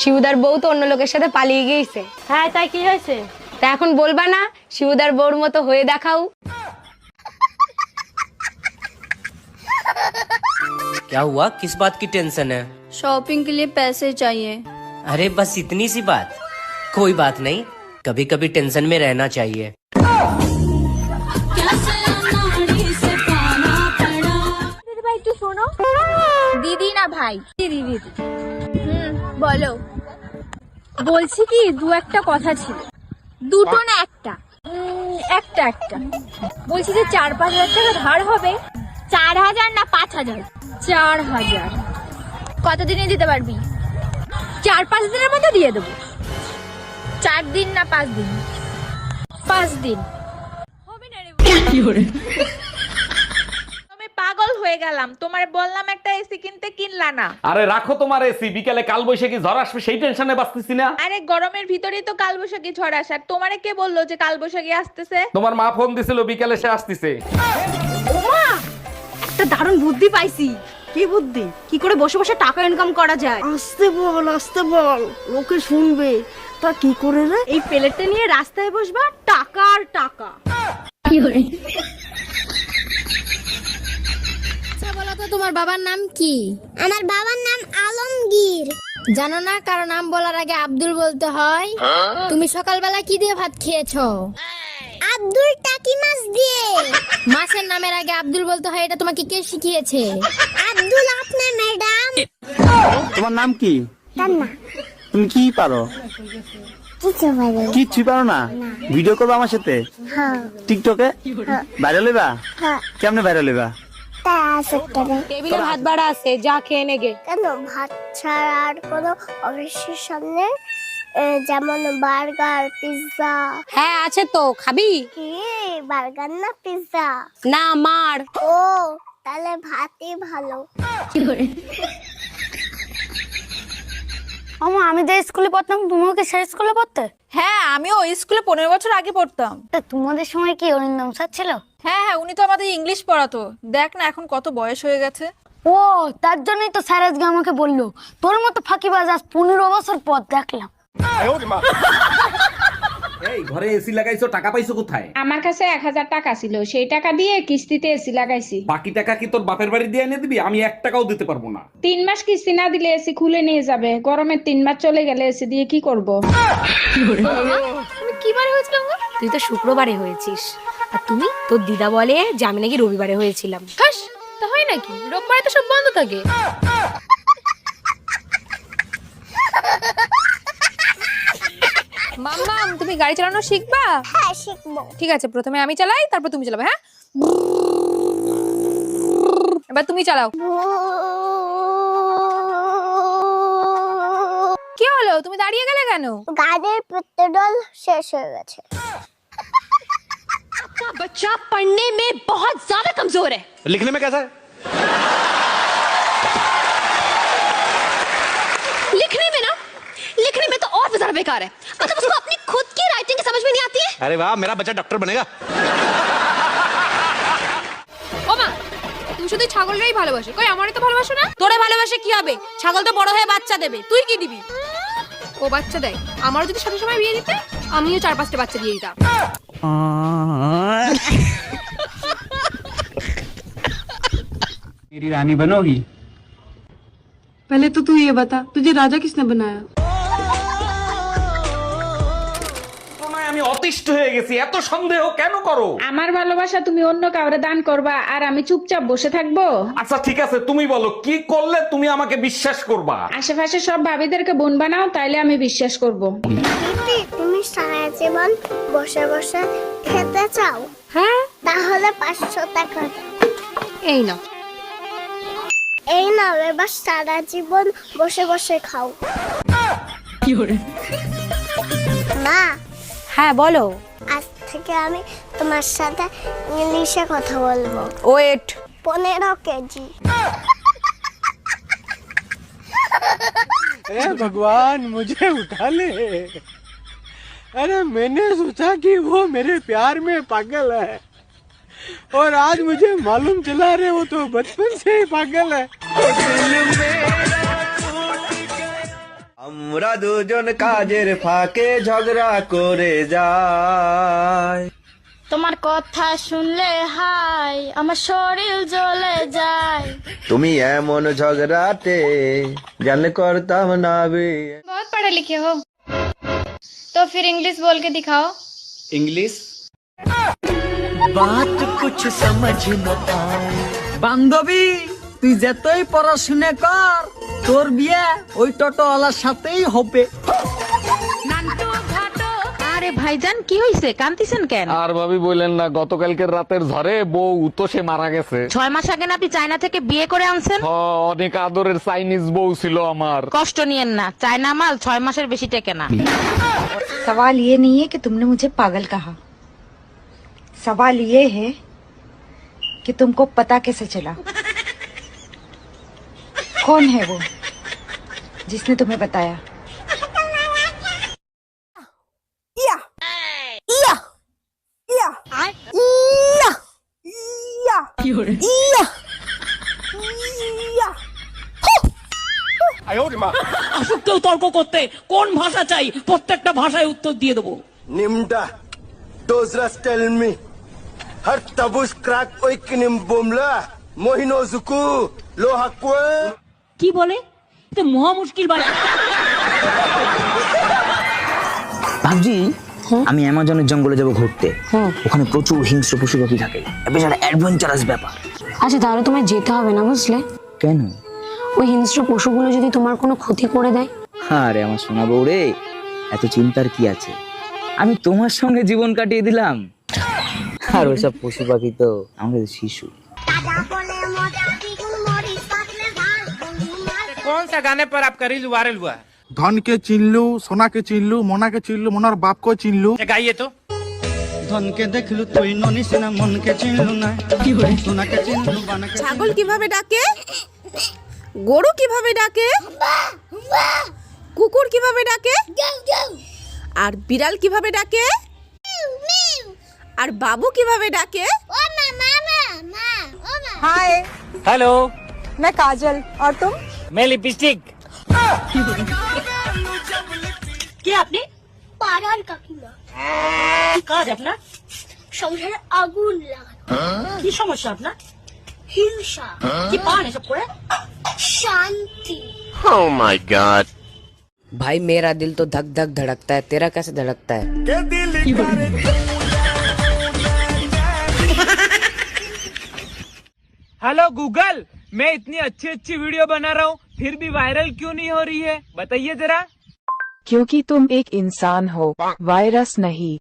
শিবুদার বউ তো অন্য লোকের সাথে পালিয়ে গিয়েছে হ্যাঁ তাই কি হয়েছে তা এখন বলবা না শিবুদার বউর মতো হয়ে দেখাও क्या हुआ किस बात की टेंशन है शॉपिंग के लिए पैसे चाहिए अरे बस इतनी सी बात कोई बात नहीं कभी कभी टेंशन में रहना चाहिए দিদি ভাই একটু শোনো দিদি না ভাই দিদি দিদি হুম বলো বলছি কি দু একটা কথা ছিল। দুটো না একটা? একটা একটা। বলছি যে চার পাঁচ হাজার টাকা ধার হবে? চার হাজার না পাঁচ হাজার? চার হাজার। কতদিনে দিতে পারবি? চার পাঁচ দিনের মধ্যে দিয়ে দেবো। চার দিন না পাঁচ দিন? পাঁচ দিন। আমি পাগল হয়ে গেলাম। তোমার বললাম একটা এসি কিনতে কিনলা না। আরে রাখো তোমার এসি বিকালে কাল বৈশাখী ঝড় আসবে সেই টেনশনে বাঁচতেছি না। আরে গরমের ভিতরেই তো কালবৈশাখী ঝড় আসার তোমারে কে বলল যে কালবৈশাখী আসতেছে? তোমার মা ফোন দিছিল বিকালে সে আসতেছে। একটা দারুণ বুদ্ধি পাইছি। কি বুদ্ধি? কি করে বসে বসে টাকা ইনকাম করা যায়? আসতে বল আসতে বল লোকে শুনবে। তা কি করে রে? এই প্লেটটা নিয়ে রাস্তায় বসবা টাকা আর টাকা। আচ্ছা বলো তো তোমার বাবার নাম কি? আমার বাবার নাম আলমগীর। জানো না কারও নাম বলার আগে আব্দুল বলতে হয়? তুমি সকালবেলা কি দিয়ে ভাত খেয়েছো? আব্দুল টাকি মাছ দিয়ে। মাছের নামের আগে আব্দুল বলতে হয় এটা তোমাকে কে শিখিয়েছে? আব্দুল আপনার ম্যাডাম। তোমার নাম কি? তুমি কি পারো? কিচ্ছু পারো না। ভিডিও করবে আমার সাথে? টিকটকে ভাইরাল হইবা? কেমনে ভাইরাল হইবা? টেবিলে ভাত বাড়া আছে যা খেয়ে নেগে কেন? ভাত ছাড়া আর কোনো অফিসের সামনে এ, যেমন বার্গার পিৎজা। হ্যাঁ আছে তো খাবি? কি? বার্গার না পিৎজা? না মার। ও তাহলে ভাতই ভালো। আমা আমি যে স্কুলে পড়তাম তুমিও কি সেই স্কুলে পড়তে? হ্যাঁ আমিও ওই স্কুলে পনেরো বছর আগে পড়তাম। তা তোমাদের সময় কি অরিন্দম স্যার ছিল? হ্যাঁ হ্যাঁ উনি তো আমাদের ইংলিশ পড়াতো। দেখ না এখন কত বয়স হয়ে গেছে। ও তার জন্যই তো স্যার আজকে আমাকে বলল। তোর মতো ফাঁকিবাজ আজ পনেরো বছর পর দেখলাম। এই ঘরে এসি লাগাইছো টাকা পাইছো কোথায়? আমার কাছে এক হাজার টাকা ছিল সেই টাকা দিয়ে কিস্তিতে এসি লাগাইছি। বাকি টাকা কি তোর বাপের বাড়ি দিয়ে এনে দিবি? আমি এক টাকাও দিতে পারব না। তিন মাস কিস্তি না দিলে এসি খুলে নিয়ে যাবে। গরমের তিন মাস চলে গেলে এসি দিয়ে কি করব? তুমি কি হয়েছিলাম গো? তুই তো শুক্রবারে হয়েছিস। আর তুমি? তোর দিদা বলে যে আমি নাকি রবিবারে হয়েছিলাম। হাস তা হয় নাকি? রোববারে তো সব বন্ধ থাকে। মাম্মাম তুমি গাড়ি চালানো শিখবা? হ্যাঁ শিখব। ঠিক আছে প্রথমে আমি চালাই তারপর তুমি চালাবে হ্যাঁ? এবার তুমি চালাও। কি হলো? তুমি দাঁড়িয়ে গেলে কেন? গাড়ির পেট্রোল শেষ হয়ে গেছে। লিখনে में कैसा है लिखने में ना लिखने में तो और भी ज्यादा बेकार है मतलब उसको अपनी खुद की राइटिंग समझ में नहीं आती है अरे वाह मेरा बच्चा डॉक्टर बनेगा ও মা তুমি শুধু ছাগলটাই ভালোবাসো কই আমারই তো ভালোবাসো না তোরে ভালোবাসে কি হবে ছাগল তো বড় হয়ে বাচ্চা দেবে তুই কি দিবি ও বাচ্চা দেয় আমারও যদি সঠিক সময় বিয়ে দিতে আমিও চার পাঁচটা বাচ্চা দিয়ে দিতাম मेरी रानी बनोगी पहले तो तू ये बता तुझे राजा किसने बनाया ঘটনায় আমি অতিষ্ঠ হয়ে গেছি এত সন্দেহ কেন করো আমার ভালোবাসা তুমি অন্য কাউরে দান করবা আর আমি চুপচাপ বসে থাকবো আচ্ছা ঠিক আছে তুমি বলো কি করলে তুমি আমাকে বিশ্বাস করবা আশেপাশে সব ভাবিদেরকে বোন বানাও তাইলে আমি বিশ্বাস করব। দিদি তুমি সারা জীবন বসে বসে খেতে চাও হ্যাঁ তাহলে পাঁচশো টাকা দাও। এই না এই নাও এবার সারা জীবন বসে বসে খাও মা হ্যাঁ বলো আজ থেকে আমি তোমার সাথে ইংলিশে কথা বলবো ওয়েট পনেরো কেজি ए भगवान मुझे उठा ले अरे मैंने सोचा कि वो मेरे प्यार में पागल है और आज मुझे मालूम चला रे वो तो बचपन से ही पागल है আমরা দুজন কাজের ফাঁকে ঝগড়া করে যাই তোমার কথা শুনলে হাই আমার শরীর জ্বলে যায় তুমি এমন ঝগড়াতে জানলে করতাম না বে बहुत पढ़े लिखे हो तो फिर इंग्लिश बोल के दिखाओ इंग्लिश বান্ধবী তুই যতই পড়াশুনে কর তোর বিয়ে ওই টোটোওয়ালার সাথেই হবে আরে ভাইজান কি হইছে কান্তিছেন কেন আর ভাবি বললেন না গতকালকের রাতের ঝড়ে বউ তো সে মারা গেছে ছয় মাস আগে না আপনি চায়না থেকে বিয়ে করে আনছেন হ, অনেক আদরের চাইনিজ বউ ছিল আমার কষ্ট নিয়েন না চায়না মাল ছয় মাসের বেশি টেকে না सवाल ये नहीं है कि तुमने मुझे पागल कहा सवाल ये है कि तुमको पता कैसे चला कौन है वो जिसने तुम्हें बताया কেউ তর্ক করতে কোন ভাষা চাই? প্রত্যেকটা ভাষায় উত্তর দিয়ে দেবো। নিমটা ডোজরাস টেল হর তাবুস ক্রাক ওই কিনিম বোমলা মহিনো জুকু লোহাকুয়া কি বলে? তো মহা মুশকিল বাড়ি। ভাবছি আমি অ্যামাজনের জঙ্গলে যাব ঘুরতে ওখানে প্রচুর হিংস্র পশু পাখি থাকে বেশ একটা অ্যাডভেঞ্চারাস ব্যাপার আচ্ছা তাহলে তোমায় যেতে হবে না বুঝলে কেন ওই হিংস্র পশুগুলো যদি তোমার কোনো ক্ষতি করে দেয় আরে আমার সোনা বউ রে এত চিন্তার কি আছে আমি তোমার সঙ্গে জীবন কাটিয়ে দিলাম আর ওইসব পশু পাখি তো আমাদের শিশু कौन सा गाने पर आपका रील वायरल हुआ ধনকে চিনলু সোনাকে চিনলু মোনাকে চিনলু মোনার বাপকে চিনলু गाइए तो ধনকে দেখলু তুই ননিস না মনকে চিনলু না কি হয়ে সোনাকে চিনলু বানাকে ছাগল কিভাবে ডাকে গরু কিভাবে ডাকে কুকুর কিভাবে ডাকে আর বিড়াল কিভাবে ডাকে আর বাবু কিভাবে ডাকে হাই हेलो मैं काजल और तुम मैं लिपस्टिक কে আপনি পাড়ার কাকিমা কি কাজ আপনার সংসারে আগুন লাগানো কি সমস্যা আপনার হিংসা কি পান এসব করে শান্তি भाई मेरा दिल तो धक धक धड़कता है तेरा कैसे धड़कता है हेलो गूगल मैं इतनी अच्छी अच्छी वीडियो बना रहा हूँ फिर भी वायरल क्यों नहीं हो रही है बताइए जरा क्योंकि तुम एक इंसान हो वायरस नहीं।